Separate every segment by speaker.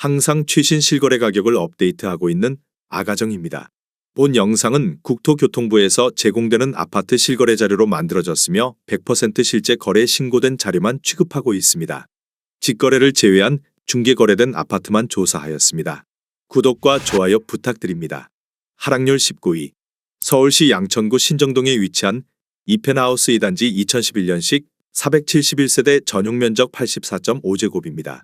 Speaker 1: 항상 최신 실거래 가격을 업데이트하고 있는 아가정입니다. 본 영상은 국토교통부에서 제공되는 아파트 실거래 자료로 만들어졌으며 100% 실제 거래 신고된 자료만 취급하고 있습니다. 직거래를 제외한 중개 거래된 아파트만 조사하였습니다. 구독과 좋아요 부탁드립니다. 하락률 19위 서울시 양천구 신정동에 위치한 이펜하우스 2단지 2011년식 471세대 전용 면적 84.5제곱입니다.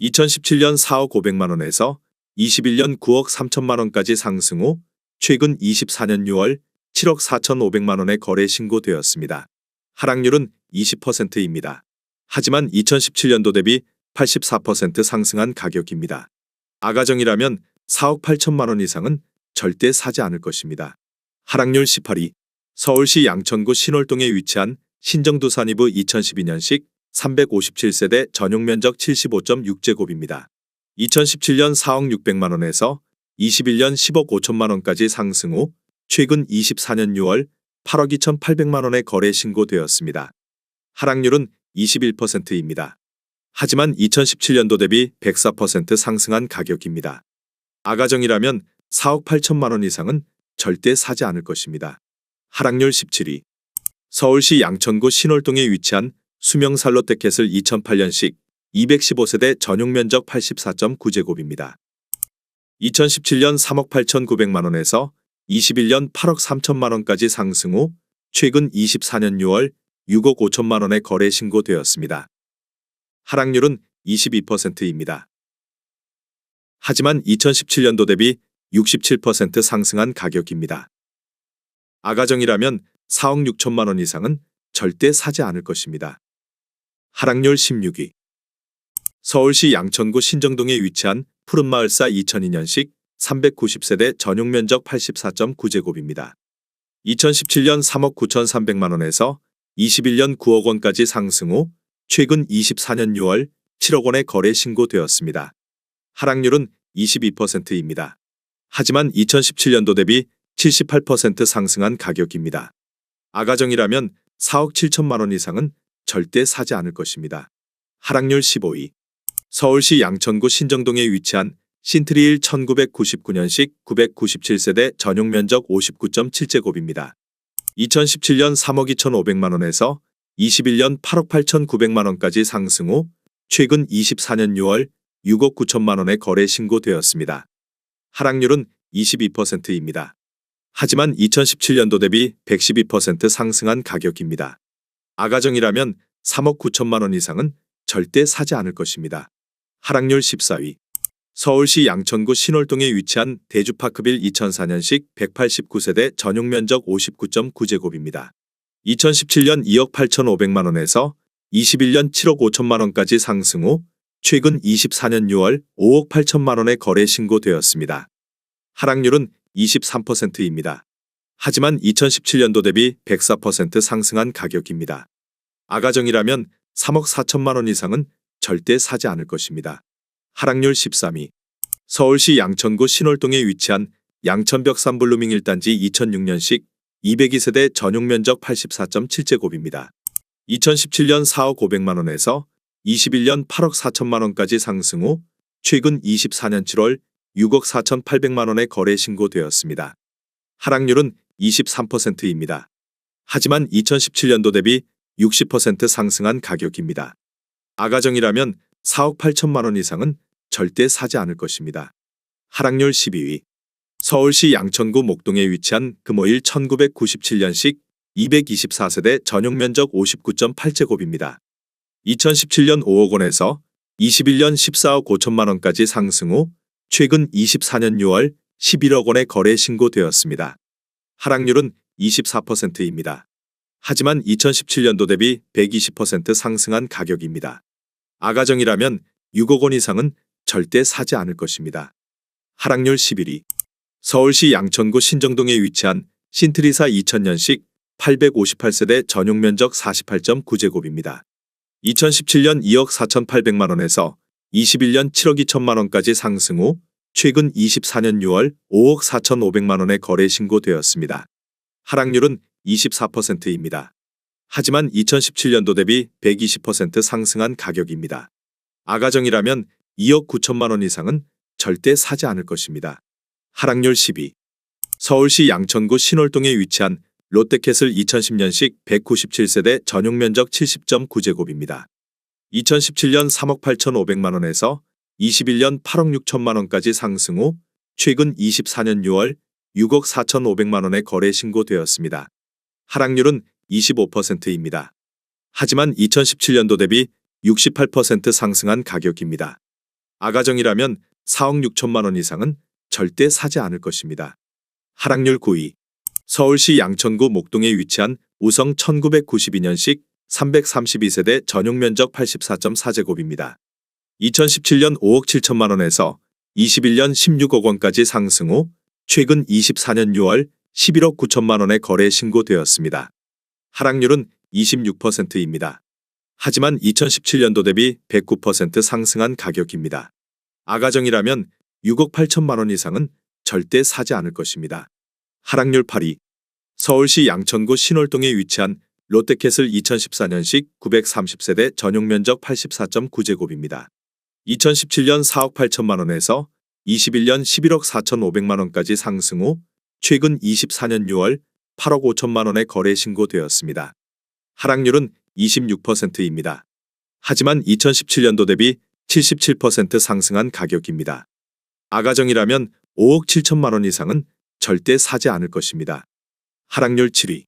Speaker 1: 2017년 4억 500만 원에서 21년 9억 3천만 원까지 상승 후 최근 24년 6월 7억 4천5백만 원에 거래 신고되었습니다. 하락률은 20%입니다. 하지만 2017년도 대비 84% 상승한 가격입니다. 아가정이라면 4억 8천만 원 이상은 절대 사지 않을 것입니다. 하락률 18위 서울시 양천구 신월동에 위치한 신정두산이브 2012년식 357세대 전용 면적 75.6제곱입니다. 2017년 4억 6백만 원에서 21년 10억 5천만 원까지 상승 후 최근 24년 6월 8억 2천8백만 원에 거래 신고되었습니다. 하락률은 21%입니다. 하지만 2017년도 대비 104% 상승한 가격입니다. 아가정이라면 4억 8천만 원 이상은 절대 사지 않을 것입니다. 하락률 17위 서울시 양천구 신월동에 위치한 수명 살롯데켓을 2008년식 215세대 전용 면적 84.9제곱입니다. 2017년 3억 8,900만 원에서 21년 8억 3천만 원까지 상승 후 최근 24년 6월 6억 5천만 원에 거래 신고되었습니다. 하락률은 22%입니다. 하지만 2017년도 대비 67% 상승한 가격입니다. 아가정이라면 4억 6천만 원 이상은 절대 사지 않을 것입니다. 하락률 16위 서울시 양천구 신정동에 위치한 푸른마을사 2002년식 390세대 전용 면적 84.9제곱입니다. 2017년 3억 9천3백만 원에서 21년 9억 원까지 상승 후 최근 24년 6월 7억 원에 거래 신고되었습니다. 하락률은 22%입니다. 하지만 2017년도 대비 78% 상승한 가격입니다. 아가정이라면 4억 7천만 원 이상은 절대 사지 않을 것입니다. 하락률 15위 서울시 양천구 신정동에 위치한 신트리일 1999년식 997세대 전용 면적 59.7제곱입니다. 2017년 3억 2천5백만 원에서 21년 8억 8천9백만 원까지 상승 후 최근 24년 6월 6억 9천만 원에 거래 신고되었습니다. 하락률은 22%입니다. 하지만 2017년도 대비 112% 상승한 가격입니다. 아가정이라면 3억 9천만 원 이상은 절대 사지 않을 것입니다. 하락률 14위 서울시 양천구 신월동에 위치한 대주파크빌 2004년식 189세대 전용 면적 59.9제곱입니다. 2017년 2억 8천5백만 원에서 21년 7억 5천만 원까지 상승 후 최근 24년 6월 5억 8천만 원에 거래 신고되었습니다. 하락률은 23%입니다. 하지만 2017년도 대비 104% 상승한 가격입니다. 아가정이라면 3억 4천만 원 이상은 절대 사지 않을 것입니다. 하락률 13위 서울시 양천구 신월동에 위치한 양천벽 산블루밍 1단지 2006년식 202세대 전용 면적 84.7제곱입니다. 2017년 4억 5백만 원에서 21년 8억 4천만 원까지 상승 후 최근 24년 7월 6억 4천8백만 원에 거래 신고되었습니다. 하락률은 23%입니다. 하지만 2017년도 대비 60% 상승한 가격입니다. 아가정이라면 4억 8천만 원 이상은 절대 사지 않을 것입니다. 하락률 12위 서울시 양천구 목동에 위치한 금호일 1997년식 224세대 전용 면적 59.8제곱입니다. 2017년 5억 원에서 21년 14억 5천만 원까지 상승 후 최근 24년 6월 11억 원에 거래 신고되었습니다. 하락률은 24%입니다. 하지만 2017년도 대비 120% 상승한 가격입니다. 아가정이라면 6억 원 이상은 절대 사지 않을 것입니다. 하락률 11위 서울시 양천구 신정동에 위치한 신트리사 2000년식 858세대 전용 면적 48.9제곱입니다. 2017년 2억 4,800만 원에서 21년 7억 2천만 원까지 상승 후 최근 24년 6월 5억 4,500만 원에 거래 신고되었습니다. 하락률은 24%입니다. 하지만 2017년도 대비 120% 상승한 가격입니다. 아가정이라면 2억 9천만 원 이상은 절대 사지 않을 것입니다. 하락률 12. 서울시 양천구 신월동에 위치한 롯데캐슬 2010년식 197세대 전용 면적 70.9제곱입니다. 2017년 3억 8,500만 원에서 21년 8억 6천만 원까지 상승 후 최근 24년 6월 6억 4,500만 원에 거래 신고되었습니다. 하락률은 25%입니다. 하지만 2017년도 대비 68% 상승한 가격입니다. 아가정이라면 4억 6천만 원 이상은 절대 사지 않을 것입니다. 하락률 9위. 서울시 양천구 목동에 위치한 우성 1992년식 332세대 전용 면적 84.4제곱입니다. 2017년 5억 7천만 원에서 21년 16억 원까지 상승 후 최근 24년 6월 11억 9천만 원에 거래 신고되었습니다. 하락률은 26%입니다. 하지만 2017년도 대비 109% 상승한 가격입니다. 아가정이라면 6억 8천만 원 이상은 절대 사지 않을 것입니다. 하락률 8위. 서울시 양천구 신월동에 위치한 롯데캐슬 2014년식 930세대 전용 면적 84.9제곱입니다. 2017년 4억 8천만 원에서 21년 11억 4천5백만 원까지 상승 후 최근 24년 6월 8억 5천만 원에 거래 신고되었습니다. 하락률은 26%입니다. 하지만 2017년도 대비 77% 상승한 가격입니다. 아가정이라면 5억 7천만 원 이상은 절대 사지 않을 것입니다. 하락률 7위.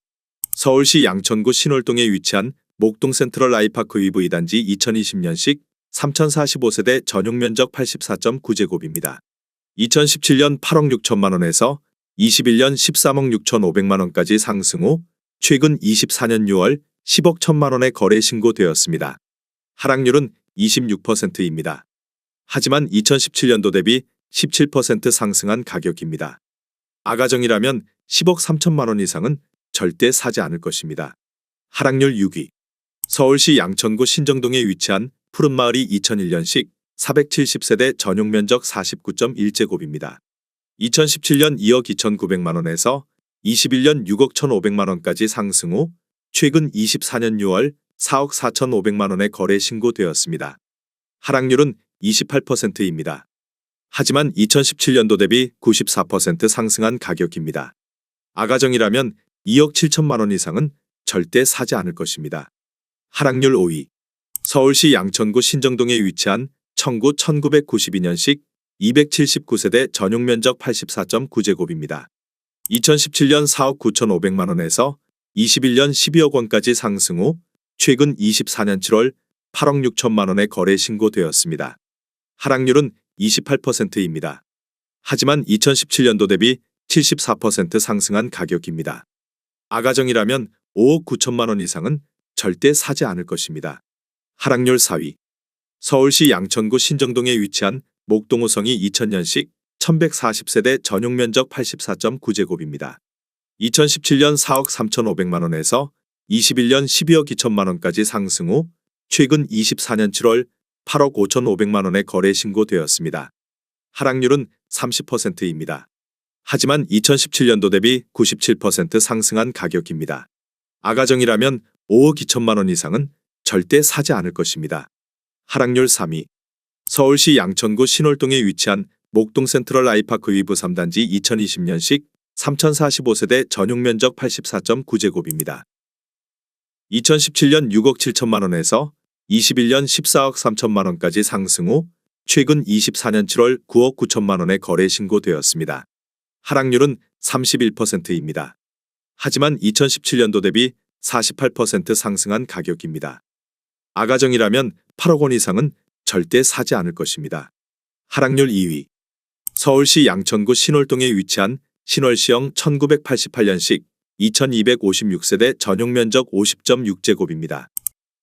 Speaker 1: 서울시 양천구 신월동에 위치한 목동 센트럴 아이파크 위브 2단지 2020년식 3045세대 전용 면적 84.9제곱입니다. 2017년 8억 6천만 원에서 21년 13억 6천5백만 원까지 상승 후 최근 24년 6월 10억 1천만 원에 거래 신고되었습니다. 하락률은 26%입니다. 하지만 2017년도 대비 17% 상승한 가격입니다. 아가정이라면 10억 3천만 원 이상은 절대 사지 않을 것입니다. 하락률 6위. 서울시 양천구 신정동에 위치한 푸른마을이 2001년식 470세대 전용 면적 49.1제곱입니다. 2017년 2억 2,900만 원에서 21년 6억 1,500만 원까지 상승 후 최근 24년 6월 4억 4,500만 원에 거래 신고되었습니다. 하락률은 28%입니다. 하지만 2017년도 대비 94% 상승한 가격입니다. 아가정이라면 2억 7천만 원 이상은 절대 사지 않을 것입니다. 하락률 5위. 서울시 양천구 신정동에 위치한 청구 1992년식 279세대 전용 면적 84.9제곱입니다. 2017년 4억 9천5백만 원에서 21년 12억 원까지 상승 후 최근 24년 7월 8억 6천만 원에 거래 신고되었습니다. 하락률은 28%입니다. 하지만 2017년도 대비 74% 상승한 가격입니다. 아가정이라면 5억 9천만 원 이상은 절대 사지 않을 것입니다. 하락률 4위. 서울시 양천구 신정동에 위치한 목동호성이 2000년식 1140세대 전용 면적 84.9제곱입니다. 2017년 4억 3,500만 원에서 21년 12억 2천만 원까지 상승 후 최근 24년 7월 8억 5,500만 원에 거래 신고되었습니다. 하락률은 30%입니다. 하지만 2017년도 대비 97% 상승한 가격입니다. 아가정이라면 5억 2천만 원 이상은 절대 사지 않을 것입니다. 하락률 3위. 서울시 양천구 신월동에 위치한 목동 센트럴 아이파크 위브 3단지 2020년식 3045세대 전용 면적 84.9제곱입니다. 2017년 6억 7천만 원에서 21년 14억 3천만 원까지 상승 후 최근 24년 7월 9억 9천만 원에 거래 신고되었습니다. 하락률은 31%입니다. 하지만 2017년도 대비 48% 상승한 가격입니다. 아가정이라면 8억 원 이상은 절대 사지 않을 것입니다. 하락률 2위. 서울시 양천구 신월동에 위치한 신월시형 1988년식 2256세대 전용 면적 50.6제곱입니다.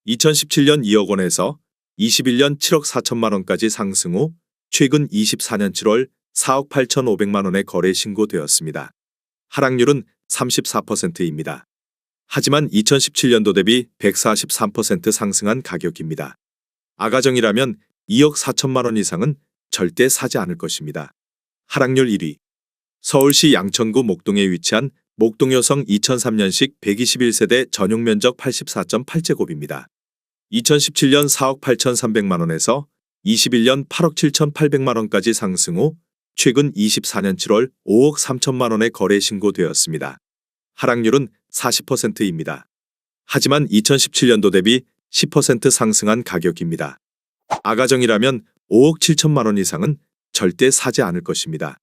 Speaker 1: 2017년 2억 원에서 21년 7억 4천만 원까지 상승 후 최근 24년 7월 4억 8천 5백만 원에 거래 신고되었습니다. 하락률은 34%입니다. 하지만 2017년도 대비 143% 상승한 가격입니다. 아가정이라면 2억 4천만 원 이상은 절대 사지 않을 것입니다. 하락률 1위. 서울시 양천구 목동에 위치한 목동여성 2003년식 121세대 전용 면적 84.8제곱입니다. 2017년 4억 8천3백만 원에서 21년 8억 7,800만 원까지 상승 후 최근 24년 7월 5억 3천만 원의 거래 신고되었습니다. 하락률은 40%입니다. 하지만 2017년도 대비 10% 상승한 가격입니다. 아가정이라면 5억 7천만 원 이상은 절대 사지 않을 것입니다.